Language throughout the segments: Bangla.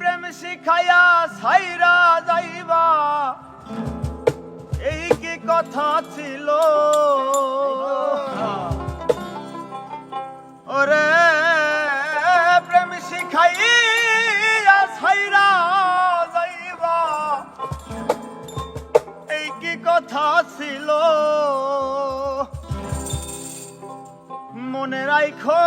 প্রেম শিখাইয়া সাইরা যাইবা। এই কি কথা ছিল? ওরে, প্রেম শিখাইয়া সাইরা যাইবা। এই কি কথা ছিল? মনে রাইখো।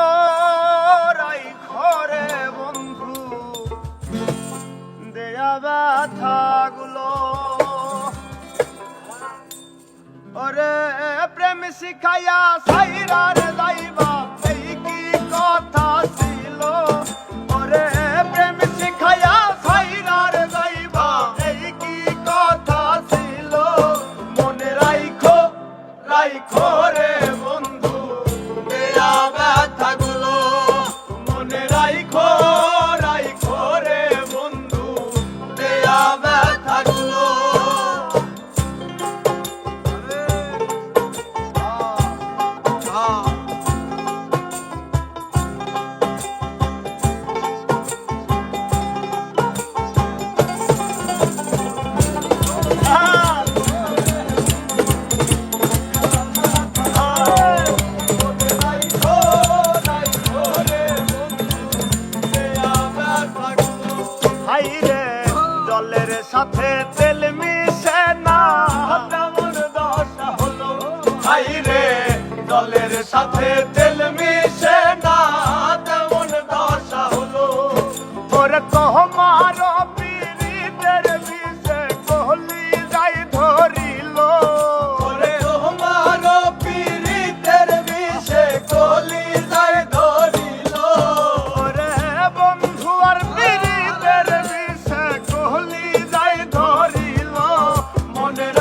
ব্যথাগুলো ওরে, প্রেম শিখাইয়া সাইরার যাইবা, এই কি কথা ছিল? ওরে, প্রেম শিখাইয়া সাইরার যাইবা, এই কি কথা ছিল? মনে রাইখো রাইখো রে। Let me.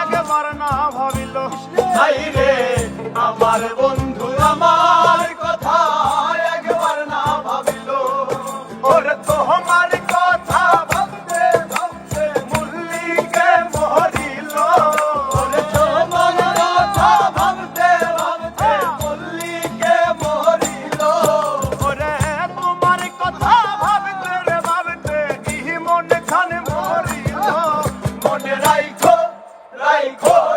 একবার না ভাবিল? আমার বন্ধু রাইখো